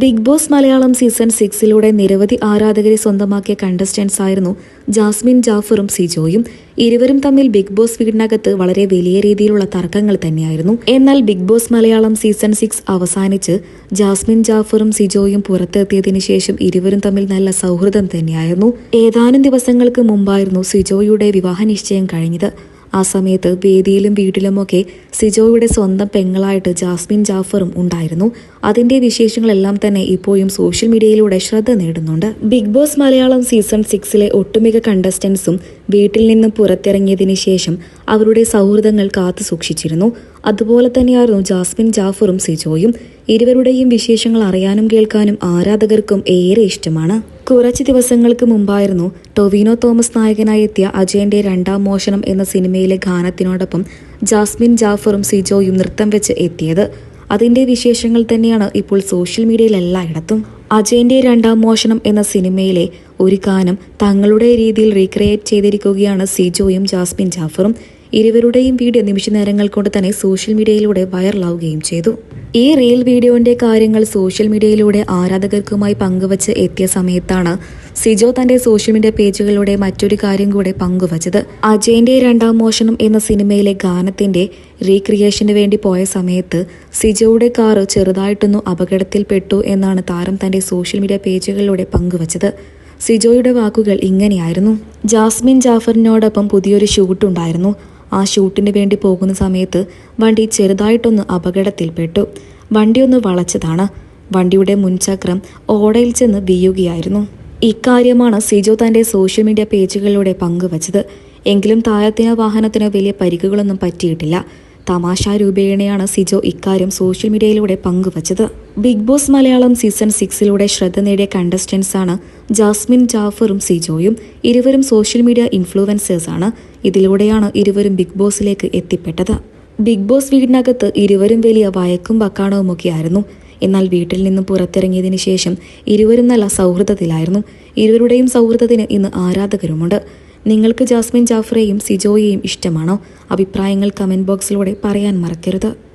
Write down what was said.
Big boss Malayalam season സിക്സിലൂടെ നിരവധി ആരാധകരെ സ്വന്തമാക്കിയ കണ്ടസ്റ്റൻസ് ആയിരുന്നു ജാസ്മിൻ ജാഫറും സിജോയും. ഇരുവരും തമ്മിൽ ബിഗ് ബോസ് വീടിനകത്ത് വളരെ വലിയ രീതിയിലുള്ള തർക്കങ്ങൾ തന്നെയായിരുന്നു. എന്നാൽ Big Boss Malayalam season six അവസാനിച്ച് ജാസ്മിൻ ജാഫറും സിജോയും പുറത്തെത്തിയതിനു ശേഷം ഇരുവരും തമ്മിൽ നല്ല സൗഹൃദം തന്നെയായിരുന്നു. ഏതാനും ദിവസങ്ങൾക്ക് മുമ്പായിരുന്നു സിജോയുടെ വിവാഹ നിശ്ചയം കഴിഞ്ഞത്. ആ സമയത്ത് വേദിയിലും വീട്ടിലുമൊക്കെ സിജോയുടെ സ്വന്തം പെങ്ങളായിട്ട് ജാസ്മിൻ ജാഫറും ഉണ്ടായിരുന്നു. അതിന്റെ വിശേഷങ്ങളെല്ലാം തന്നെ ഇപ്പോഴും സോഷ്യൽ മീഡിയയിലൂടെ ശ്രദ്ധ നേടുന്നുണ്ട്. ബിഗ് ബോസ് മലയാളം സീസൺ സിക്സിലെ ഒട്ടുമിക്ക കണ്ടസ്റ്റൻസും വീട്ടിൽ നിന്ന് പുറത്തിറങ്ങിയതിന് ശേഷം അവരുടെ സൗഹൃദങ്ങൾ കാത്തു സൂക്ഷിച്ചിരുന്നു. അതുപോലെ തന്നെയായിരുന്നു ജാസ്മിൻ ജാഫറും സിജോയും. ഇരുവരുടെയും വിശേഷങ്ങൾ അറിയാനും കേൾക്കാനും ആരാധകർക്കും ഏറെ ഇഷ്ടമാണ്. കുറച്ച് ദിവസങ്ങൾക്ക് മുമ്പായിരുന്നു ടൊവിനോ തോമസ് നായകനായി എത്തിയ അജയന്റെ രണ്ടാം മോഷണം എന്ന സിനിമയിലെ ഗാനത്തിനോടൊപ്പം ജാസ്മിൻ ജാഫറും സിജോയും നൃത്തം വെച്ച് എത്തിയത്. അതിന്റെ വിശേഷങ്ങൾ തന്നെയാണ് ഇപ്പോൾ സോഷ്യൽ മീഡിയയിൽ എല്ലായിടത്തും. അജയന്റെ രണ്ടാം മോഷണം എന്ന സിനിമയിലെ ഒരു ഗാനം തങ്ങളുടെ രീതിയിൽ റീക്രിയേറ്റ് ചെയ്തിരിക്കുകയാണ് സിജോയും ജാസ്മിൻ ജാഫറും. ഇരുവരുടെയും വീഡിയോ നിമിഷ നേരങ്ങൾ കൊണ്ട് തന്നെ സോഷ്യൽ മീഡിയയിലൂടെ വൈറലാവുകയും ചെയ്തു. ഈ റീൽ വീഡിയോന്റെ കാര്യങ്ങൾ സോഷ്യൽ മീഡിയയിലൂടെ ആരാധകർക്കുമായി പങ്കുവച്ച് എത്തിയ സമയത്താണ് സിജോ തന്റെ സോഷ്യൽ മീഡിയ പേജുകളിലൂടെ മറ്റൊരു കാര്യം കൂടെ പങ്കുവച്ചത്. അജയന്റെ രണ്ടാം മോഷണം എന്ന സിനിമയിലെ ഗാനത്തിന്റെ റീക്രിയേഷന് വേണ്ടി പോയ സമയത്ത് സിജോയുടെ കാറ് ചെറുതായിട്ടൊന്നു അപകടത്തിൽപ്പെട്ടു എന്നാണ് താരം തന്റെ സോഷ്യൽ മീഡിയ പേജുകളിലൂടെ പങ്കുവച്ചത്. സിജോയുടെ വാക്കുകൾ ഇങ്ങനെയായിരുന്നു. ജാസ്മിൻ ജാഫറിനോടൊപ്പം പുതിയൊരു ഷൂട്ട് ഉണ്ടായിരുന്നു. ആ ഷൂട്ടിന് വേണ്ടി പോകുന്ന സമയത്ത് വണ്ടി ചെറുതായിട്ടൊന്ന് അപകടത്തിൽപ്പെട്ടു. വണ്ടിയൊന്ന് വളച്ചതാണ്. വണ്ടിയുടെ മുൻചക്രം ഓടയിൽ ചെന്ന് വീഴുകയായിരുന്നു. ഇക്കാര്യമാണ് സിജോ തന്റെ സോഷ്യൽ മീഡിയ പേജുകളിലൂടെ പങ്കുവച്ചത്. എങ്കിലും താരത്തിന് വാഹനത്തിന് വലിയ പരിക്കുകളൊന്നും പറ്റിയിട്ടില്ല. തമാശ രൂപേണയാണ് സിജോ ഇക്കാര്യം സോഷ്യൽ മീഡിയയിലൂടെ പങ്കുവച്ചത്. ബിഗ് ബോസ് മലയാളം സീസൺ സിക്സിലൂടെ ശ്രദ്ധ നേടിയ കണ്ടസ്റ്റൻസാണ് ജാസ്മിൻ ജാഫറും സിജോയും. ഇരുവരും സോഷ്യൽ മീഡിയ ഇൻഫ്ലുവൻസേഴ്സാണ്. ഇതിലൂടെയാണ് ഇരുവരും ബിഗ് ബോസിലേക്ക് എത്തിപ്പെട്ടത്. ബിഗ് ബോസ് വീടിനകത്ത് ഇരുവരും വലിയ വയക്കും വക്കാണവുമൊക്കെയായിരുന്നു. എന്നാൽ വീട്ടിൽ നിന്ന് പുറത്തിറങ്ങിയതിനു ശേഷം ഇരുവരും നല്ല സൗഹൃദത്തിലായിരുന്നു. ഇരുവരുടെയും സൗഹൃദത്തിന് ഇന്ന് ആരാധകരുമുണ്ട്. നിങ്ങൾക്ക് ജാസ്മിൻ ജാഫ്രയെയും സിജോയെയും ഇഷ്ടമാണോ? അഭിപ്രായങ്ങൾ കമന്റ് ബോക്സിലൂടെ പറയാൻ മറക്കരുത്.